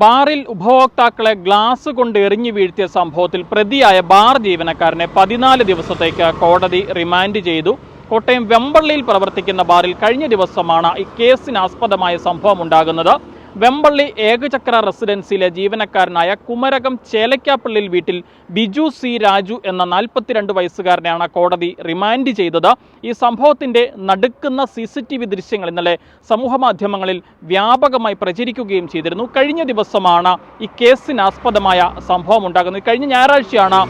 ബാറിൽ ഉപഭോക്താക്കളെ ഗ്ലാസ് കൊണ്ട് എറിഞ്ഞു വീഴ്ത്തിയ സംഭവത്തിൽ പ്രതിയായ ബാർ ജീവനക്കാരനെ പതിനാല് ദിവസത്തേക്ക് കോടതി റിമാൻഡ് ചെയ്തു. കോട്ടയം വെമ്പള്ളിയിൽ പ്രവർത്തിക്കുന്ന ബാറിൽ കഴിഞ്ഞ ദിവസമാണ് ഈ കേസിനാസ്പദമായ സംഭവം ഉണ്ടാകുന്നത്. വെമ്പള്ളി ഏകചക്ര റെസിഡൻസിയിലെ ജീവനക്കാരനായ കുമരകം ചേലക്കാപ്പള്ളിയിൽ വീട്ടിൽ ബിജു സി രാജു എന്ന നാൽപ്പത്തിരണ്ട് വയസ്സുകാരനെയാണ് കോടതി റിമാൻഡ് ചെയ്തത്. ഈ സംഭവത്തിന്റെ നടുക്കുന്ന സി സി ടി വി ദൃശ്യങ്ങൾ ഇന്നലെ സമൂഹമാധ്യമങ്ങളിൽ വ്യാപകമായി പ്രചരിക്കുകയും ചെയ്തിരുന്നു. കഴിഞ്ഞ ദിവസമാണ് ഈ കേസിനാസ്പദമായ സംഭവം ഉണ്ടാകുന്നത്. കഴിഞ്ഞ ഞായറാഴ്ചയാണ്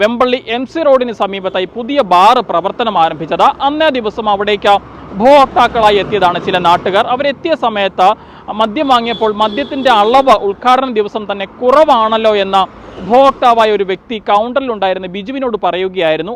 വെമ്പള്ളി എം സി റോഡിന് സമീപത്തായി പുതിയ ബാർ പ്രവർത്തനം ആരംഭിച്ചത്. അന്നേ ദിവസം അവിടേക്ക് ഉപഭോക്താക്കളായി എത്തിയതാണ് ചില നാട്ടുകാർ. അവരെത്തിയ സമയത്ത് മദ്യം വാങ്ങിയപ്പോൾ മദ്യത്തിന്റെ അളവ് ഉദ്ഘാടന ദിവസം തന്നെ കുറവാണല്ലോ എന്ന ഉപഭോക്താവായ ഒരു വ്യക്തി കൗണ്ടറിലുണ്ടായിരുന്ന ബിജുവിനോട് പറയുകയായിരുന്നു.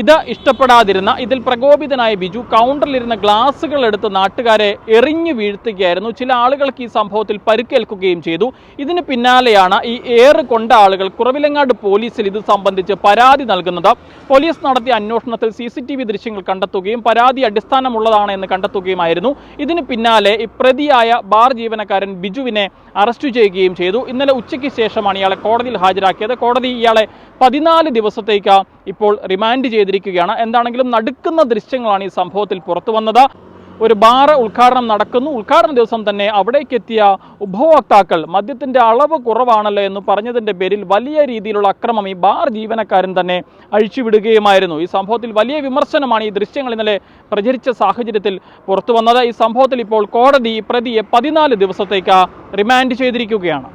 ഇത് ഇഷ്ടപ്പെടാതിരുന്ന ഇതിൽ പ്രകോപിതനായ ബിജു കൗണ്ടറിലിരുന്ന ഗ്ലാസുകൾ എടുത്ത് നാട്ടുകാരെ എറിഞ്ഞു വീഴ്ത്തുകയായിരുന്നു. ചില ആളുകൾക്ക് ഈ സംഭവത്തിൽ പരുക്കേൽക്കുകയും ചെയ്തു. ഇതിന് പിന്നാലെയാണ് ഈ ഏറ് കൊണ്ട ആളുകൾ കുറവിലങ്ങാട് പോലീസിൽ ഇത് സംബന്ധിച്ച് പരാതി നൽകുന്നത്. പോലീസ് നടത്തിയ അന്വേഷണത്തിൽ സി സി ടി വി ദൃശ്യങ്ങൾ കണ്ടെത്തുകയും പരാതി അടിസ്ഥാനമുള്ളതാണ് എന്ന് കണ്ടെത്തുകയുമായിരുന്നു. ഇതിന് പിന്നാലെ പ്രതിയായ ബാർ ജീവനക്കാരൻ ബിജുവിനെ അറസ്റ്റ് ചെയ്യുകയും ചെയ്തു. ഇന്നലെ ഉച്ചയ്ക്ക് ശേഷമാണ് ഇയാളെ കോടതിയിൽ ഹാജരാക്കിയത്. കോടതി ഇയാളെ പതിനാല് ദിവസത്തേക്ക് ഇപ്പോൾ റിമാൻഡ് ചെയ്തിരിക്കുകയാണ്. എന്താണെങ്കിലും നടുക്കുന്ന ദൃശ്യങ്ങളാണ് ഈ സംഭവത്തിൽ പുറത്തു വന്നത്. ഒരു ബാറ് ഉദ്ഘാടനം നടക്കുന്നു. ഉദ്ഘാടന ദിവസം തന്നെ അവിടേക്കെത്തിയ ഉപഭോക്താക്കൾ മദ്യത്തിന്റെ അളവ് കുറവാണല്ലോ എന്ന് പറഞ്ഞതിന്റെ പേരിൽ വലിയ രീതിയിലുള്ള അക്രമം ഈ ബാർ ജീവനക്കാരൻ തന്നെ അഴിച്ചുവിടുകയുമായിരുന്നു. ഈ സംഭവത്തിൽ വലിയ വിമർശനമാണ് ഈ ദൃശ്യങ്ങൾ ഇന്നലെ പ്രചരിച്ച സാഹചര്യത്തിൽ പുറത്തു വന്നത്. ഈ സംഭവത്തിൽ ഇപ്പോൾ കോടതി പ്രതിയെ പതിനാല് ദിവസത്തേക്ക് റിമാൻഡ് ചെയ്തിരിക്കുകയാണ്.